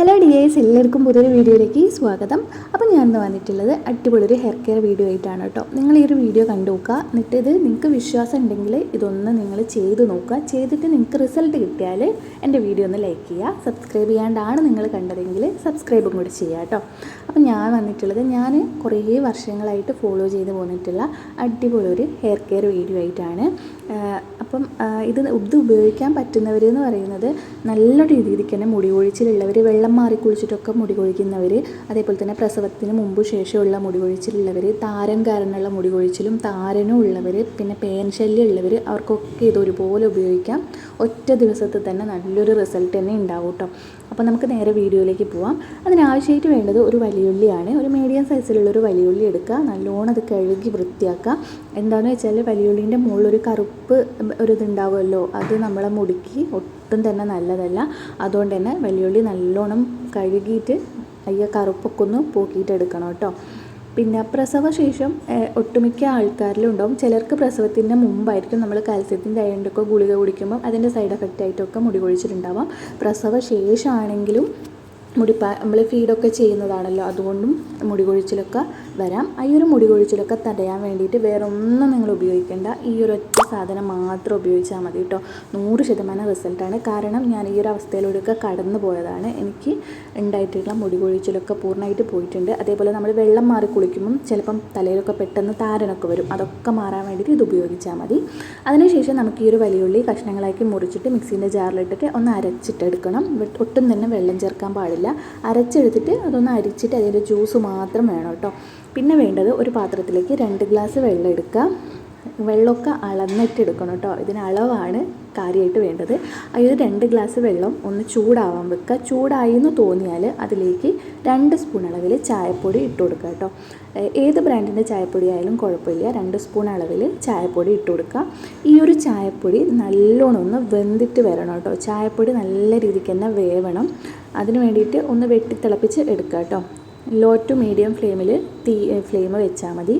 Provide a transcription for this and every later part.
Hello dears എല്ലാവർക്കും പുതിയൊരു വീഡിയോയിലേക്ക് സ്വാഗതം. അപ്പോൾ ഞാൻ ഇന്ന് വന്നിട്ടുള്ളത് അടിപൊളി ഒരു ഹെയർ കെയർ വീഡിയോ ആയിട്ടാണ് കേട്ടോ. നിങ്ങൾ ഈ ഒരു വീഡിയോ കണ്ടു നോക്കുക. എന്നിട്ട് ഇത് നിങ്ങൾക്ക് വിശ്വാസം ഉണ്ടെങ്കിൽ ഇതൊന്ന് നിങ്ങൾ ചെയ്ത് നോക്കുക. ചെയ്തിട്ട് നിങ്ങൾക്ക് റിസൾട്ട് കിട്ടിയാൽ എന്റെ വീഡിയോ ഒന്ന് ലൈക്ക് ചെയ്യുക. സബ്സ്ക്രൈബ് ചെയ്യാണ്ടാണ് നിങ്ങൾ കണ്ടതെങ്കിൽ സബ്സ്ക്രൈബും കൂടി ചെയ്യുക കേട്ടോ. അപ്പോൾ ഞാൻ വന്നിട്ടുള്ളത് ഞാൻ കുറേ വർഷങ്ങളായിട്ട് ഫോളോ ചെയ്ത് പോന്നിട്ടുള്ള അടിപൊളി ഒരു ഹെയർ കെയർ വീഡിയോ ആയിട്ടാണ്. അപ്പം ഇത് ഇത് ഉപയോഗിക്കാൻ പറ്റുന്നവർ എന്ന് പറയുന്നത് നല്ല രീതിയിൽ തന്നെ മുടി കൊഴിച്ചിലുള്ളവർ വെള്ളം മാറി കുളിച്ചിട്ടൊക്കെ മുടി കൊഴിക്കുന്നവർ അതേപോലെ തന്നെ പ്രസവത്തിന് മുമ്പ് ശേഷമുള്ള മുടി കൊഴിച്ചിലുള്ളവർ താരൻ കാരണമുള്ള മുടി കൊഴിച്ചിലും താരനും ഉള്ളവർ പിന്നെ പേൻ ശല്യം ഉള്ളവർ അവർക്കൊക്കെ ഇത് ഒരുപോലെ ഉപയോഗിക്കാം. ഒറ്റ ദിവസത്തിൽ തന്നെ നല്ലൊരു റിസൾട്ട് തന്നെ ഉണ്ടാവും കേട്ടോ അപ്പോൾ നമുക്ക് നേരെ വീഡിയോയിലേക്ക് പോവാം. അതിനാവശ്യമായിട്ട് വേണ്ടത് ഒരു വലിയുള്ളിയാണ്. ഒരു മീഡിയം സൈസിലുള്ള ഒരു വലിയുള്ളി എടുക്കുക. നല്ലോണം അത് കഴുകി വൃത്തിയാക്കുക. എന്താണെന്ന് വെച്ചാൽ വലിയുള്ളിന്റെ മുകളിൽ ഒരു കറുപ്പ് ഒരു ഇതുണ്ടാവുമല്ലോ അത് നമ്മളെ മുടിക്ക് ഒട്ടും തന്നെ നല്ലതല്ല. അതുകൊണ്ട് തന്നെ വെള്ളിയുള്ളി നല്ലോണം കഴുകിയിട്ട് അയ്യ കറുപ്പൊക്കെ ഒന്ന് പോക്കിയിട്ട് എടുക്കണം കേട്ടോ. പിന്നെ പ്രസവശേഷം ഒട്ടുമിക്ക ആൾക്കാരിലും ഉണ്ടാവും ചിലർക്ക് പ്രസവത്തിന്റെ മുമ്പായിരിക്കും നമ്മൾ കാൽസ്യത്തിന്റെ അയണ്ടൊക്കെ ഗുളിക കുടിക്കുമ്പോൾ അതിന്റെ സൈഡ് എഫക്റ്റ് ആയിട്ടൊക്കെ മുടി കൊഴിച്ചിട്ടുണ്ടാവാം പ്രസവ ശേഷമാണെങ്കിലും മുടി നമ്മൾ ഫീഡൊക്കെ ചെയ്യുന്നതാണല്ലോ അതുകൊണ്ടും മുടി കൊഴിച്ചിലൊക്കെ വരാം. ഈ ഒരു മുടി കൊഴിച്ചിലൊക്കെ തടയാൻ വേണ്ടിയിട്ട് വേറൊന്നും നിങ്ങൾ ഉപയോഗിക്കേണ്ട. ഈ ഒരു ഒറ്റ സാധനം മാത്രം ഉപയോഗിച്ചാൽ മതി കേട്ടോ. നൂറ് ശതമാനം റിസൾട്ടാണ് കാരണം ഞാൻ ഈ ഒരു അവസ്ഥയിലൂടെയൊക്കെ കടന്നു പോയതാണ്. എനിക്ക് ഉണ്ടായിട്ടുള്ള മുടി കൊഴിച്ചിലൊക്കെ പൂർണമായിട്ട് പോയിട്ടുണ്ട്. അതേപോലെ നമ്മൾ വെള്ളം മാറി കുളിക്കുമ്പം ചിലപ്പം തലയിലൊക്കെ പെട്ടെന്ന് താരനൊക്കെ വരും. അതൊക്കെ മാറാൻ വേണ്ടിയിട്ട് ഇത് ഉപയോഗിച്ചാൽ മതി. അതിനുശേഷം നമുക്ക് ഈ ഒരു വലിയുള്ളി കഷ്ണങ്ങളാക്കി മുറിച്ചിട്ട് മിക്സീന്റെ ജാറിലിട്ടിട്ട് ഒന്ന് അരച്ചിട്ടെടുക്കണം. ഒട്ടും തന്നെ വെള്ളം ചേർക്കാൻ പാടില്ല. അരച്ചെടുത്തിട്ട് അതൊന്ന് അരിച്ചിട്ട് അതിന്റെ ജ്യൂസ് മാത്രം വേണം കേട്ടോ. പിന്നെ വേണ്ടത് ഒരു പാത്രത്തിലേക്ക് രണ്ട് ഗ്ലാസ് വെള്ളം എടുക്കുക. വെള്ളമൊക്കെ അളന്നിട്ട് എടുക്കണം കേട്ടോ. ഇതിന് അളവാണ് കാര്യമായിട്ട് വേണ്ടത്. അതായത് രണ്ട് ഗ്ലാസ് വെള്ളം ഒന്ന് ചൂടാവാൻ വെക്കുക ചൂടായി എന്ന് തോന്നിയാൽ അതിലേക്ക് രണ്ട് സ്പൂൺ അളവിൽ ചായപ്പൊടി ഇട്ട് കൊടുക്കുക കേട്ടോ. ഏത് ബ്രാൻഡിന്റെ ചായപ്പൊടി ആയാലും കുഴപ്പമില്ല. രണ്ട് സ്പൂൺ അളവിൽ ചായപ്പൊടി ഇട്ട് കൊടുക്കുക ഈ ഒരു ചായപ്പൊടി നല്ലോണം ഒന്ന് വെന്തിട്ട് വരണം കേട്ടോ. ചായപ്പൊടി നല്ല രീതിക്ക് തന്നെ വേവണം. അതിന് വേണ്ടിയിട്ട് ഒന്ന് വെട്ടിത്തിളപ്പിച്ച് എടുക്കുക കേട്ടോ. ലോ ടു മീഡിയം ഫ്ലെയിമിൽ തീ ഫ്ലെയിം വെച്ചാൽ മതി.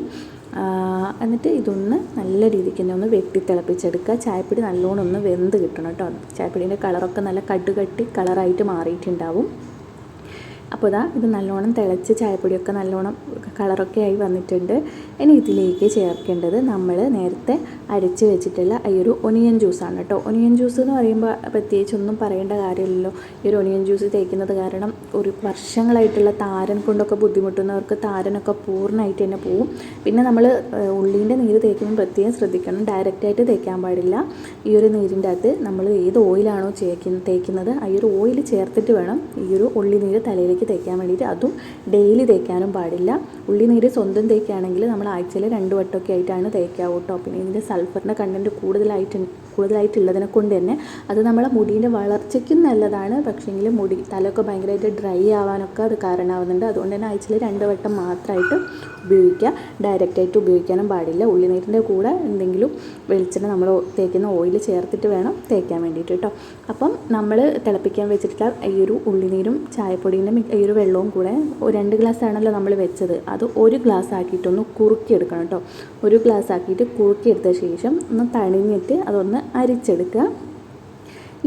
എന്നിട്ട് ഇതൊന്ന് നല്ല രീതിക്ക് തന്നെ ഒന്ന് വെട്ടി തിളപ്പിച്ചെടുക്കുക. ചായപ്പൊടി നല്ലോണം ഒന്ന് വെന്ത് കിട്ടണം കേട്ടോ. ചായപ്പൊടീന്റെ കളറൊക്കെ നല്ല കടുകട്ടി കളറായിട്ട് മാറിയിട്ടുണ്ടാവും. അപ്പോൾ ഇതാ ഇത് നല്ലോണം തിളച്ച് ചായപ്പൊടിയൊക്കെ നല്ലോണം കളറൊക്കെ ആയി വന്നിട്ടുണ്ട്. ഇനി ഇതിലേക്ക് ചേർക്കേണ്ടത് നമ്മൾ നേരത്തെ അരച്ച് വെച്ചിട്ടുള്ള ഈ ഒരു ഒനിയൻ ജ്യൂസാണ് കേട്ടോ. ഒനിയൻ ജ്യൂസ് എന്ന് പറയുമ്പോൾ പ്രത്യേകിച്ച് ഒന്നും പറയേണ്ട കാര്യമില്ലല്ലോ. ഈ ഒരു ഒനിയൻ ജ്യൂസ് തേക്കുന്നത് കാരണം ഒരു വർഷങ്ങളായിട്ടുള്ള താരൻ കൊണ്ടൊക്കെ ബുദ്ധിമുട്ടുന്നവർക്ക് താരനൊക്കെ പൂർണമായിട്ട് തന്നെ പോവും. പിന്നെ നമ്മൾ ഉള്ളീന്റെ നീര് തേക്കുമ്പോൾ പ്രത്യേകം ശ്രദ്ധിക്കണം. ഡയറക്റ്റായിട്ട് തേക്കാൻ പാടില്ല. ഈ ഒരു നീരിന്റെ അകത്ത് നമ്മൾ ഏത് ഓയിലാണോ ചേക്കുന്ന തേക്കുന്നത് ആ ഒരു ഓയിൽ ചേർത്തിട്ട് വേണം ഈ ഒരു ഉള്ളി നീര് തലയിലേക്ക് തേക്കാൻ വേണ്ടിയിട്ട് അതും ഡെയിലി തേക്കാനും പാടില്ല. ഉള്ളി നീര് സ്വന്തം തേക്കുകയാണെങ്കിൽ നമ്മൾ ആഴ്ചയിൽ രണ്ട് വട്ടമൊക്കെ ആയിട്ടാണ് തേക്കാവൂ കേട്ടോ പിന്നെ ഇതിന്റെ സൾഫറിന്റെ കണ്ടന്റ് കൂടുതലായിട്ട് കൂടുതലായിട്ടുള്ളതിനെ കൊണ്ട് തന്നെ അത് നമ്മളെ മുടീന്റെ വളർച്ചയ്ക്കും നല്ലതാണ്. പക്ഷേങ്കിൽ മുടി തലൊക്കെ ഭയങ്കരമായിട്ട് ഡ്രൈ ആവാനൊക്കെ അത് കാരണമാവുന്നുണ്ട്. അതുകൊണ്ട് തന്നെ ആഴ്ചയിൽ രണ്ട് വട്ടം മാത്രമായിട്ട് ഉപയോഗിക്കുക. ഡയറക്റ്റായിട്ട് ഉപയോഗിക്കാനും പാടില്ല. ഉള്ളിനീരിന്റെ കൂടെ എന്തെങ്കിലും വെളിച്ചെണ്ണ നമ്മൾ തേക്കുന്ന ഓയിൽ ചേർത്തിട്ട് വേണം തേക്കാൻ വേണ്ടിയിട്ട് കേട്ടോ അപ്പം നമ്മൾ തിളപ്പിക്കാൻ വെച്ചിട്ടുള്ള ഈ ഒരു ഉള്ളിനീരും ചായപ്പൊടീന്റെ ഈ ഒരു വെള്ളവും കൂടെ രണ്ട് ഗ്ലാസ് ആണല്ലോ നമ്മൾ വെച്ചത്. അത് ഒരു ഗ്ലാസ് ആക്കിയിട്ടൊന്ന് കുറുക്കിയെടുക്കണം കേട്ടോ. ഒരു ഗ്ലാസ് ആക്കിയിട്ട് കുറുക്കിയെടുത്ത ശേഷം ഒന്ന് തണിഞ്ഞിട്ട് അതൊന്ന് അരിച്ചെടുക്കുക.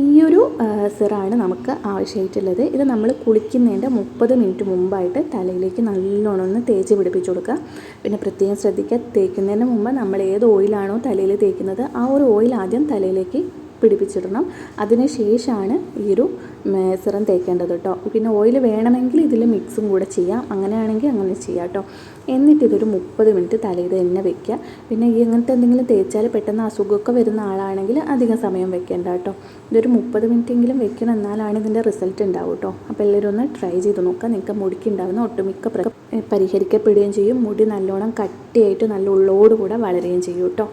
ഈയൊരു സിറാണ് നമുക്ക് ആവശ്യമായിട്ടുള്ളത്. ഇത് നമ്മൾ കുളിക്കുന്നതിന്റെ മുപ്പത് മിനിറ്റ് മുമ്പായിട്ട് തലയിലേക്ക് നല്ലോണം ഒന്ന് തേച്ച് പിടിപ്പിച്ച് കൊടുക്കുക. പിന്നെ പ്രത്യേകം ശ്രദ്ധിക്കുക തേക്കുന്നതിന് മുമ്പ് നമ്മൾ ഏത് ഓയിലാണോ തലയിൽ തേക്കുന്നത് ആ ഒരു ഓയിൽ ആദ്യം തലയിലേക്ക് പിടിപ്പിച്ചിടണം. അതിന് ശേഷമാണ് ഈ ഒരു സിറം തേക്കേണ്ടത് കേട്ടോ. പിന്നെ ഓയിൽ വേണമെങ്കിൽ ഇതിൽ മിക്സും കൂടെ ചെയ്യാം. അങ്ങനെയാണെങ്കിൽ അങ്ങനെ ചെയ്യാം കേട്ടോ. എന്നിട്ട് ഇതൊരു മുപ്പത് മിനിറ്റ് തലയിൽ തന്നെ വെക്കുക. പിന്നെ ഈ അങ്ങനത്തെ എന്തെങ്കിലും തേച്ചാൽ പെട്ടെന്ന് അസുഖമൊക്കെ വരുന്ന ആളാണെങ്കിൽ അധികം സമയം വെക്കേണ്ട കേട്ടോ. ഇതൊരു മുപ്പത് മിനിറ്റ് എങ്കിലും വെക്കണം എന്നാലാണ് ഇതിന്റെ റിസൾട്ട് ഉണ്ടാവും കേട്ടോ. അപ്പോൾ എല്ലാവരും ഒന്ന് ട്രൈ ചെയ്ത് നോക്കുക. നിങ്ങൾക്ക് മുടിക്ക് ഉണ്ടാകുന്ന ഒട്ടുമിക്ക പ്ര- പരിഹരിക്കപ്പെടുകയും ചെയ്യും. മുടി നല്ലോണം കട്ടിയായിട്ട് നല്ല ഉള്ളോട് കൂടെ വളരുകയും ചെയ്യും കേട്ടോ.